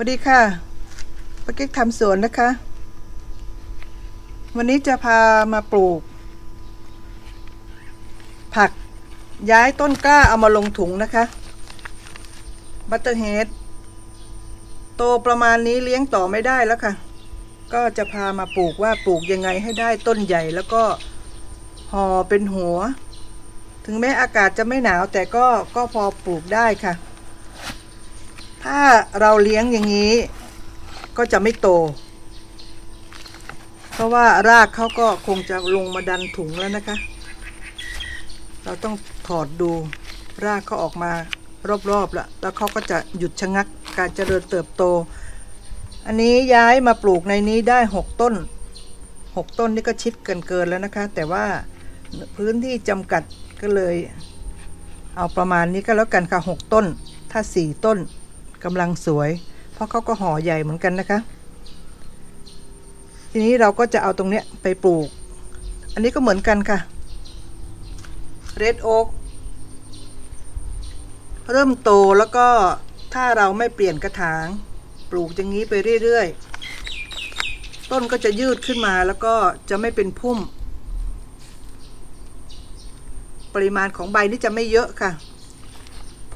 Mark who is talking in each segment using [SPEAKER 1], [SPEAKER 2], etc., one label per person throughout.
[SPEAKER 1] วัสดีค่ะป้ากิ๊กทำสวนนะคะ วันนี้จะพามาปลูก ผักย้ายต้นกล้าเอามาลงถุงนะคะ บัตเตอร์เฮดโตประมาณนี้เลี้ยงต่อไม่ได้แล้วค่ะ ก็จะพามาปลูกว่าปลูกยังไงให้ได้ต้นใหญ่แล้วก็ห่อเป็นหัว ถึงแม้อากาศจะไม่หนาวแต่ก็ก็พอปลูกได้ค่ะ ถ้าเราเลี้ยงอย่างนี้ ก็จะไม่โต เพราะว่ารากเขาก็คงจะลงมาดันถุงแล้วนะคะ เราต้องถอดดูรากเขาออกมารอบๆแล้วแล้วเขาก็จะหยุดชะงักการเจริญเติบโต อันนี้ย้ายมาปลูกในนี้ได้หกต้นหกต้นนี่ก็ชิดเกินเกินๆแล้วนะคะ แต่ว่าพื้นที่จำกัดก็เลย เอาประมาณนี้ก็แล้วกันค่ะหกต้น ถ้าสี่ต้น กำลังสวย เพราะเขาก็ห่อใหญ่เหมือนกันนะคะ ทีนี้เราก็จะเอาตรงเนี้ยไปปลูก อันนี้ก็เหมือนกันค่ะเรดโอ๊กเริ่มโตแล้วก็ถ้าเราไม่เปลี่ยนกระถาง ปลูกอย่างนี้ไปเรื่อยๆ ต้นก็จะยืดขึ้นมาแล้วก็จะไม่เป็นพุ่ม ปริมาณของใบนี่จะไม่เยอะค่ะ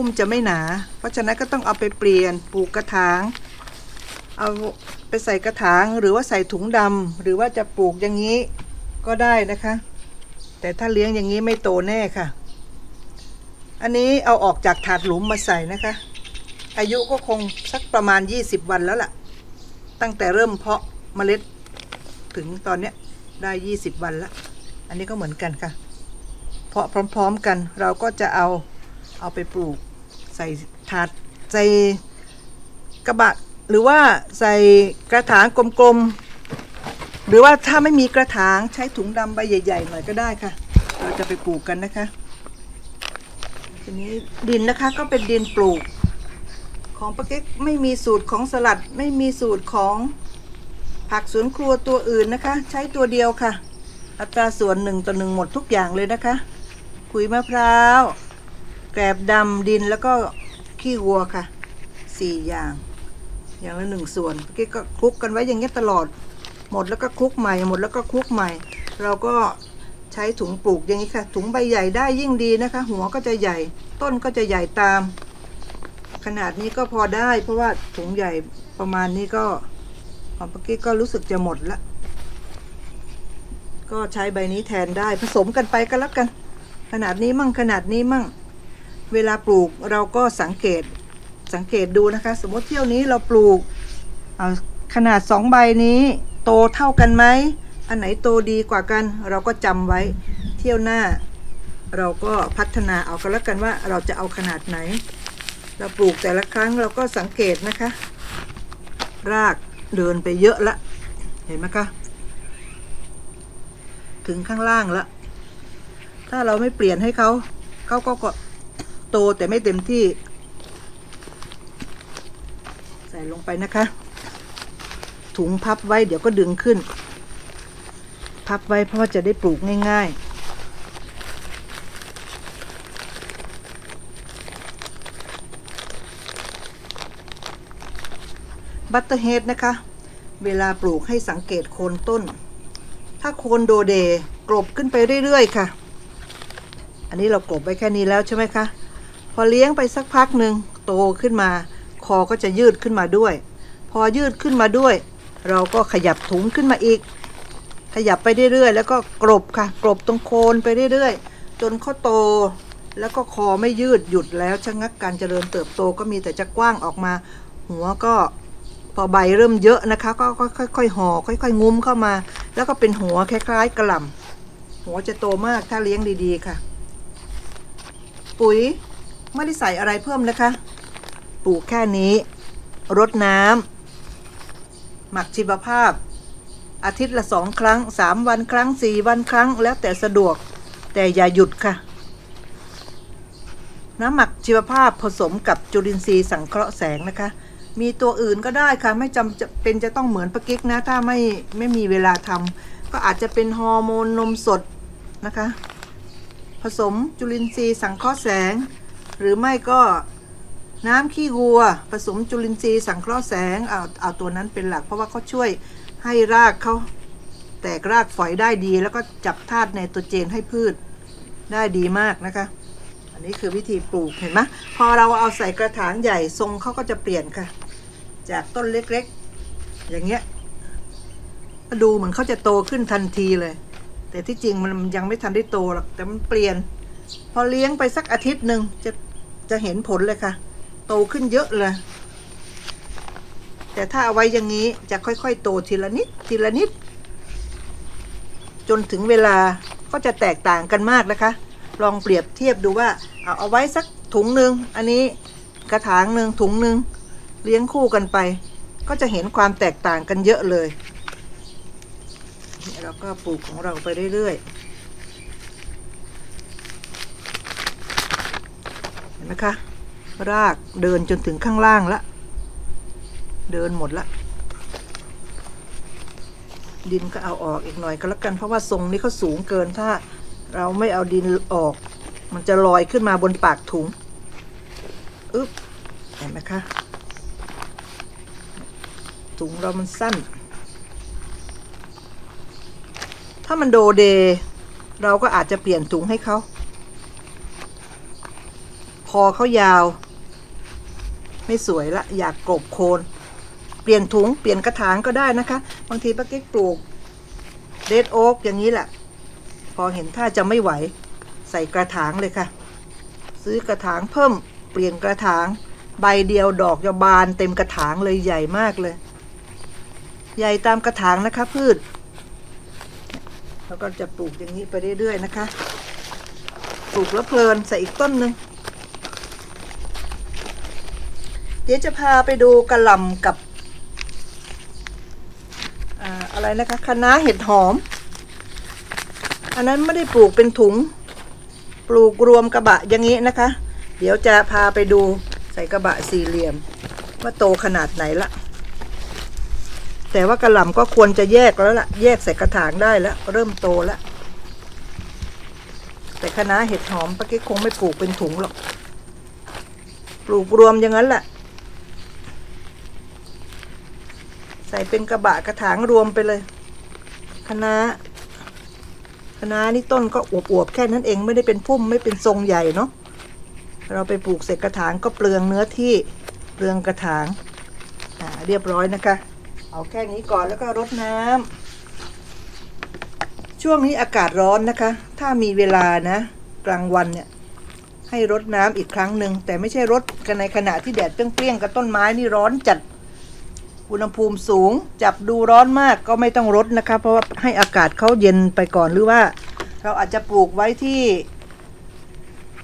[SPEAKER 1] พุ่มจะไม่หนา เพราะฉะนั้นก็ต้องเอาไปเปลี่ยนปลูกกระถาง เอาไปใส่กระถางหรือว่าใส่ถุงดำหรือว่าจะปลูกอย่างนี้ก็ได้นะคะ แต่ถ้าเลี้ยงอย่างนี้ไม่โตแน่ค่ะ อันนี้เอาออกจากถาดหลุมมาใส่นะคะ อายุก็คงสักประมาณ 20 วันแล้วล่ะ ตั้งแต่เริ่มเพาะเมล็ดถึงตอนเนี้ยได้ 20 วันล้วอันนี้ก็เหมือนกันค่ะ เพาะพร้อม ๆกันเราก็จะเอาเอาไปปลูก ใส่ถาดใส่กระบะ หรือว่าใส่กระถางกลมๆ หรือว่าถ้าไม่มีกระถางใช้ถุงดำใบใหญ่ๆหน่อยก็ได้ค่ะ เราจะไปปลูกกันนะคะทีนี้ดินนะคะก็เป็นดินปลูก ของปาเก๊กไม่มีสูตรของสลัดไม่มีสูตรของผักสวนครัวตัวอื่นนะคะ ใช้ตัวเดียวค่ะ อัตราส่วนหนึ่งต่อหนึ่งหมดทุกอย่างเลยนะคะขุยมะพร้าว กลบดำดินแล้วก็ขี้วัวค่ะสี่อย่าง อย่างละหนึ่งส่วนเมื่อกี้ก็คลุกกันไว้อย่างเงี้ยตลอด หมดแล้วก็คลุกใหม่ หมดแล้วก็คลุกใหม่ เราก็ใช้ถุงปลูกอย่างนี้ค่ะ ถุงใบใหญ่ได้ยิ่งดีนะคะ หัวก็จะใหญ่ต้นก็จะใหญ่ตาม ขนาดนี้ก็พอได้ เพราะว่าถุงใหญ่ประมาณนี้ก็ของเมื่อกี้ก็รู้สึกจะหมดละก็ใช้ใบนี้แทนได้ผสมกันไปก็แล้วกัน ขนาดนี้มั่งขนาดนี้มั่ง เวลาปลูกเราก็สังเกตสังเกตดูนะคะ สมมติเที่ยวนี้เราปลูกเอาขนาดสองใบนี้โตเท่ากันไหม อันไหนโตดีกว่ากัน เราก็จำไว้เที่ยวหน้า เราก็พัฒนาเอากันแล้วกันว่าเราจะเอาขนาดไหน เราปลูกแต่ละครั้งเราก็สังเกตนะคะ รากเดินไปเยอะละ เห็นไหมคะ ถึงข้างล่างละ ถ้าเราไม่เปลี่ยนให้เขาเขาก็ โตแต่ไม่เต็มที่ ใส่ลงไปนะคะ ถุงพับไว้เดี๋ยวก็ดึงขึ้น พับไว้เพราะว่าจะได้ปลูกง่ายๆ บัตเตอร์เฮดนะคะ เวลาปลูกให้สังเกตโคนต้น ถ้าโคนโดเดกลบขึ้นไปเรื่อย ๆ ค่ะอันนี้เรากลบไว้แค่นี้แล้วใช่ไหมคะ อเลี้ยงไปสักพักหนึ่งโตขึ้นมา คอก็จะยืดขึ้นมาด้วย พอยืดขึ้นมาด้วย เราก็ขยับถุงขึ้นมาอีก ขยับไปเรื่อยๆแล้วก็กลบค่ะกลบตรงโคนไปเรื่อยๆ จนเขาโต แล้วก็คอไม่ยืดหยุดแล้วชะงักการเจริญเติบโตก็มีแต่จะกว้างออกมา หัวก็พอใบเริ่มเยอะนะคะ ก็ค่อยๆห่อค่อย ๆ งุ้มเข้ามา แล้วก็เป็นหัวคล้ายๆกระหล่ำหัวจะโตมากถ้าเลี้ยงดีๆค่ะ ปุ๋ย ไม่ได้ใส่อะไรเพิ่มนะคะปลูกแค่นี้ รดน้ำหมักชีวภาพ อาทิตย์ละสองครั้งสามวันครั้งสี่วันครั้ง แล้วแต่สะดวก แต่อย่าหยุดค่ะ น้ำหมักชีวภาพผสมกับจุลินทรีย์สังเคราะห์แสงนะคะ มีตัวอื่นก็ได้ค่ะ ไม่จำเป็นจะต้องเหมือนปะกิ๊กนะ ถ้าไม่ไม่มีเวลาทำก็อาจจะเป็นฮอร์โมนนมสดนะคะ ผสมจุลินทรีย์สังเคราะห์แสง หรือไม่ก็น้ำขี้วัว ผสมจุลินทรีย์สังเคราะห์แสงเอาเอาตัวนั้นเป็นหลัก เพราะว่าเขาช่วยให้รากเขาแตกรากฝอยได้ดี แล้วก็จับธาตุไนโตรเจนให้พืชได้ดีมากนะคะ อันนี้คือวิธีปลูกเห็นไหมพอเราเอาใส่กระถางใหญ่ทรงเขาก็จะเปลี่ยนค่ะ จากต้นเล็กๆ อย่างเงี้ยดูเหมือนเขาจะโตขึ้นทันทีเลย แต่ที่จริงมันยังไม่ทันได้โตหรอกแต่มันเปลี่ยน พอเลี้ยงไปสักอาทิตย์หนึ่งจะ จะเห็นผลเลยค่ะ โตขึ้นเยอะเลย แต่ถ้าเอาไว้อย่างนี้จะค่อยๆ โตทีละนิดทีละนิด จนถึงเวลาก็จะแตกต่างกันมากนะคะ ลองเปรียบเทียบดูว่าเอาเอาไว้สักถุงหนึ่งอันนี้กระถางหนึ่งถุงหนึ่งเลี้ยงคู่กันไป ก็จะเห็นความแตกต่างกันเยอะเลยนี่เราก็ปลูกของเราไปเรื่อยๆเห็ นไหมคะ รากเดินจนถึงข้างล่างละ เดินหมดละ ดินก็เอาออกอีกหน่อยก็แล้วกัน เพราะว่าทรงนี้เขาสูงเกินถ้าเราไม่เอาดินออก มันจะลอยขึ้นมาบนปากถุงอึ๊บเห็นไหมคะถุงเรามันสั้น ถ้ามันโดเด เราก็อาจจะเปลี่ยนถุงให้เขา คอเขายาว ไม่สวยละ อยากกลบโคนเปลี่ยนถุงเปลี่ยนกระถางก็ได้นะคะ บางทีป้าเก๊กปลูกเดดโอ๊กอย่างนี้แหละ พอเห็นท่าจะไม่ไหว ใส่กระถางเลยค่ะ ซื้อกระถางเพิ่มเปลี่ยนกระถาง ใบเดียวดอกจะบานเต็มกระถางเลยใหญ่มากเลย ใหญ่ตามกระถางนะคะ พืชแล้วก็จะปลูกอย่างนี้ไปเรื่อยๆนะคะ ปลูกแล้วเพลินใส่อีกต้นหนึ่ง เดี๋ยวจะพาไปดูกระหล่ำกับอะไรนะคะคะน้าเห็ดหอม อันนั้นไม่ได้ปลูกเป็นถุง ปลูกรวมกระบะอย่างนี้นะคะ เดี๋ยวจะพาไปดูใส่กระบะสี่เหลี่ยม ว่าโตขนาดไหนละแต่ว่ากระหล่ำก็ควรจะแยกแล้วล่ะ แยกใส่กระถางได้แล้ว เริ่มโตแล้ว แต่คะน้าเห็ดหอมป้ากิ๊กคงไม่ปลูกเป็นถุงหรอก ปลูกรวมอย่างนั้นแหละ ใส่เป็นกระบะกระถางรวมไปเลยคณะน้าคะนี่ต้นก็อวบๆแค่นั้นเองไม่ได้เป็นพุ่มไม่เป็นทรงใหญ่เนาะเราไปปลูกใส่กระถางก็เปลืองเนื้อที่เปลืองกระถางอ่าเรียบร้อยนะคะ เอาแค่นี้ก่อนแล้วก็รดน้ำช่วงนี้อากาศร้อนนะคะ ถ้ามีเวลานะ กลางวันเนี่ยให้รดน้ำอีกครั้งหนึ่งแต่ไม่ใช่รดกันในขณะที่แดดเปรี้ยงๆกับต้นไม้นี่ร้อนจัด อุณหภูมิสูง จับดูร้อนมากก็ไม่ต้องรดนะคะ เพราะว่าให้อากาศเขาเย็นไปก่อนหรือว่า เราอาจจะปลูกไว้ที่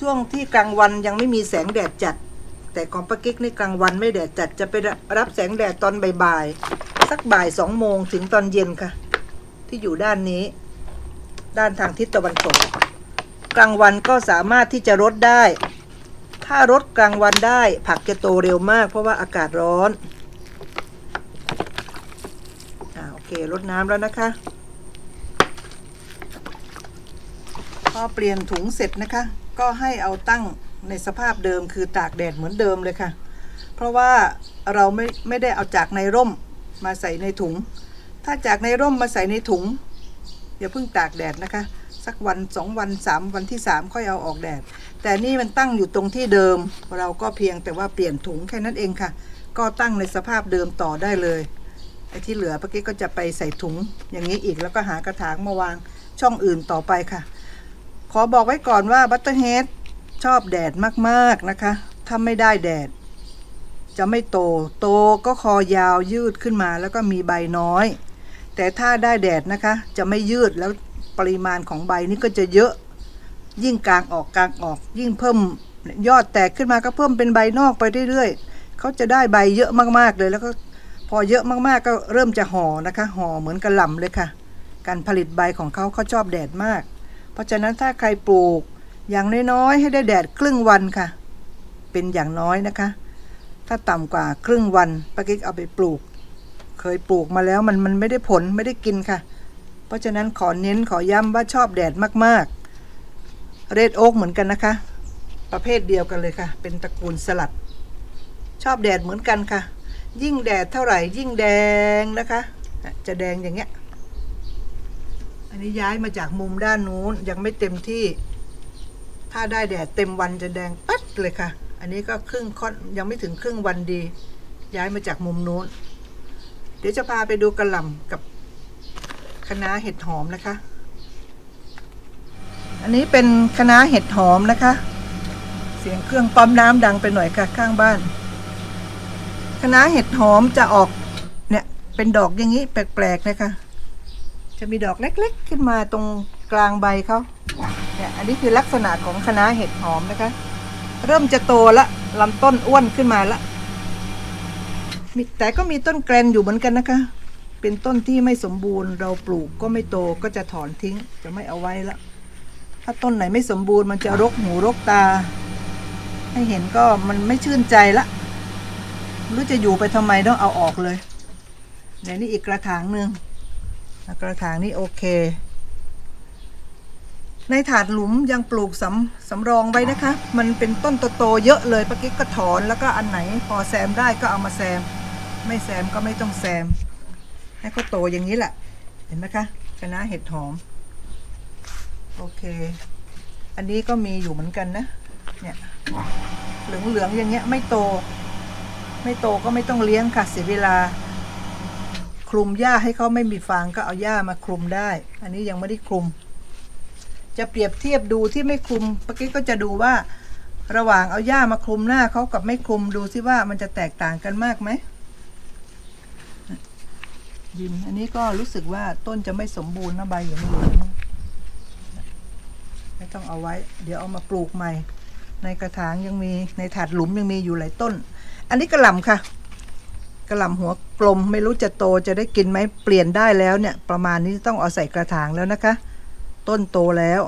[SPEAKER 1] ช่วงที่กลางวันยังไม่มีแสงแดดจัด แต่ของปากิ๊กในกลางวันไม่แดดจัดจะไปรับแสงแดดตอนบ่ายๆสักบ่ายสองโมงถึงตอนเย็นค่ะ ที่อยู่ด้านนี้ ด้านทางทิศตะวันตกกลางวันก็สามารถที่จะรดได้ ถ้ารดกลางวันได้ผักจะโตเร็วมากเพราะว่าอากาศร้อน อ่าโอ เครดน้ำแล้วนะคะ พอเปลี่ยนถุงเสร็จนะคะ ก็ให้เอาตั้งในสภาพเดิมคือตากแดดเหมือนเดิมเลยค่ะ เพราะว่าเราไม่ไม่ได้เอาจากในร่มมาใส่ในถุง ถ้าจากในร่มมาใส่ในถุงอย่าเพิ่งตากแดดนะคะ สักวันสองวันสามวันที่สามค่อยเอาออกแดด แต่นี่มันตั้งอยู่ตรงที่เดิม เราก็เพียงแต่ว่าเปลี่ยนถุงแค่นั้นเองค่ะ ก็ตั้งในสภาพเดิมต่อได้เลย ไอ้ที่เหลือเมื่อกี้ก็จะไปใส่ถุงอย่างนี้อีกแล้วก็หากระถางมาวางช่องอื่นต่อไปค่ะ ขอบอกไว้ก่อนว่าบัตเตอร์เฮดชอบแดดมากๆนะคะ ถ้าไม่ได้แดด จะไม่โต โตก็คอยาวยืดขึ้นมาแล้วก็มีใบน้อย แต่ถ้าได้แดดนะคะ จะไม่ยืดแล้วปริมาณของใบนี่ก็จะเยอะ ยิ่งกลางออกกลางออก ยิ่งเพิ่มยอดแตกขึ้นมาก็เพิ่มเป็นใบนอกไปเรื่อยๆเขาจะได้ใบเยอะมากๆเลยแล้วก็ พอเยอะมากๆก็เริ่มจะห่อนะคะห่อเหมือนกระหล่ำเลยค่ะ การผลิตใบของเขาเขาชอบแดดมาก เพราะฉะนั้นถ้าใครปลูกอย่างน้อยๆให้ได้แดดครึ่งวันค่ะ เป็นอย่างน้อยนะคะ ถ้าต่ำกว่าครึ่งวันป้ากิ๊กเอาไปปลูก เคยปลูกมาแล้วมันมันไม่ได้ผลไม่ได้กินค่ะ เพราะฉะนั้นขอเน้นขอย้ำว่าชอบแดดมากๆ เรดโอ๊กเหมือนกันนะคะ ประเภทเดียวกันเลยค่ะ เป็นตระกูลสลัด ชอบแดดเหมือนกันค่ะ ยิ่งแดดเท่าไหร่ยิ่งแดงนะคะ จะแดงอย่างเงี้ย อันนี้ย้ายมาจากมุมด้านนู้นยังไม่เต็มที่ ถ้าได้แดดเต็มวันจะแดงปัดเลยค่ะ อันนี้ก็ครึ่งค่อนยังไม่ถึงครึ่งวันดี ย้ายมาจากมุมนู้น เดี๋ยวจะพาไปดูกระหล่ำกับคะน้าเห็ดหอมนะคะ อันนี้เป็นคะน้าเห็ดหอมนะคะ เสียงเครื่องปั๊มน้ำดังไปหน่อยค่ะข้างบ้าน คณะเห็ดหอมจะออกเนี่ยเป็นดอกอย่างนี้แปลกๆนะคะจะมีดอกเล็กๆ ขึ้นมาตรงกลางใบเขาเนี่ยอันนี้คือลักษณะของคณะเห็ดหอมนะคะ เริ่มจะโตละลำต้นอ้วนขึ้นมาละมีแต่ก็มีต้นแกรนอยู่เหมือนกันนะคะ เป็นต้นที่ไม่สมบูรณ์ เราปลูกก็ไม่โตก็จะถอนทิ้งจะไม่เอาไว้ละถ้าต้นไหนไม่สมบูรณ์มันจะรกหูรกตา ให้เห็นก็มันไม่ชื่นใจละ ไม่รู้จะอยู่ไปทำไมต้องเอาออกเลยเดี๋ยวนี้อีกกระถางหนึ่งกระถางนี้โอเค ในถาดหลุมยังปลูกสำสำรองไว้นะคะ มันเป็นต้นโตๆเยอะเลยปะกิ๊กก็ถอนแล้วก็อันไหนพอแซมได้ก็เอามาแซม ไม่แซมก็ไม่ต้องแซม ให้เขาโตอย่างนี้แหละเห็นไหมคะคณะเห็ดหอม โอเค อันนี้ก็มีอยู่เหมือนกันนะ เนี่ยเหลืองๆอย่างเงี้ยไม่โต ไม่โตก็ไม่ต้องเลี้ยงค่ะเสียเวลา คลุมหญ้าให้เขาไม่มีฟางก็เอาหญ้ามาคลุมได้ อันนี้ยังไม่ได้คลุม จะเปรียบเทียบดูที่ไม่คลุมเมื่อกี้ก็จะดูว่า ระหว่างเอาหญ้ามาคลุมหน้าเขากับไม่คลุมดูซิว่ามันจะแตกต่างกันมากไหมยินอันนี้ก็รู้สึกว่าต้นจะไม่สมบูรณ์นะใบเหลืองไม่ต้องเอาไว้ เดี๋ยวเอามาปลูกใหม่ ในกระถางยังมีในถาดหลุมยังมีอยู่หลายต้น อันนี้กระหล่ำค่ะกระหล่ำหัวกลมไม่รู้จะโตจะได้กินไหมเปลี่ยนได้แล้วเนี่ย ประมาณนี้ต้องเอาใส่กระถางแล้วนะคะ ต้นโตแล้ว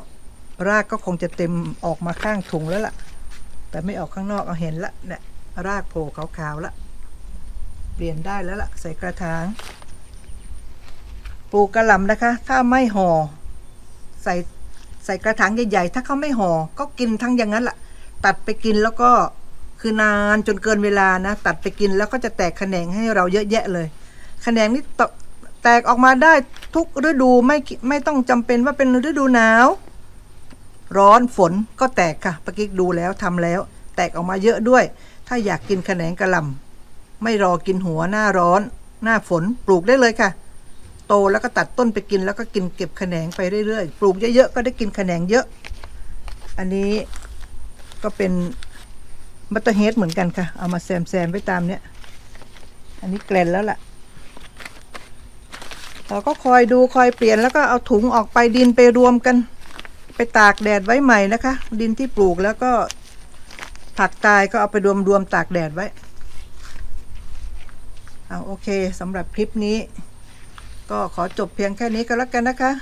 [SPEAKER 1] รากก็คงจะเต็มออกมาข้างถุงแล้วล่ะ แต่ไม่ออกข้างนอกเอาเห็นละเนี่ยรากโผล่ขาวๆละเปลี่ยนได้แล้วล่ะ ใส่กระถางปลูกกระหล่ำนะคะ ถ้าไม่ห่อใส่ใส่กระถางใหญ่ๆถ้าเขาไม่ห่อก็กินทั้งอย่างนั้นล่ะ ตัดไปกินแล้วก็ คือนานจนเกินเวลานะ ตัดไปกินแล้วก็จะแตกแขนงให้เราเยอะแยะเลยแขนงนี่แตกออกมาได้ทุกฤดูไม่ไม่ต้องจำเป็นว่าเป็นฤดูหนาว ร้อนฝนก็แตกค่ะปะกิ๊กดูแล้วทำแล้ว แตกออกมาเยอะด้วย ถ้าอยากกินแขนงกระลำไม่รอกินหัวหน้าร้อน หน้าฝนปลูกได้เลยค่ะ โตแล้วก็ตัดต้นไปกินแล้วก็กินเก็บแขนงไปเรื่อยๆปลูกเยอะๆก็ได้กินแขนงเยอะ อันนี้ก็เป็น มัตเตอร์เฮดเหมือนกันค่ะ เอามาแซมแซมไว้ตามเนี้ย อันนี้แกลนแล้วล่ะ เราก็คอยดูคอยเปลี่ยนแล้วก็เอาถุงออกไปดินไปรวมกัน ไปตากแดดไว้ใหม่นะคะ ดินที่ปลูกแล้วก็ผักตายก็เอาไปรวมรวมตากแดดไว้ เอาโอเคสำหรับคลิปนี้ ก็ขอจบเพียงแค่นี้ก็แล้วกันนะคะ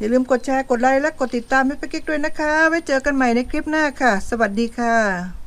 [SPEAKER 1] อย่าลืมกดแชร์ กดไลค์ และกดติดตามให้ปกิ๊กด้วยนะคะ ไว้เจอกันใหม่ในคลิปหน้าค่ะ สวัสดีค่ะ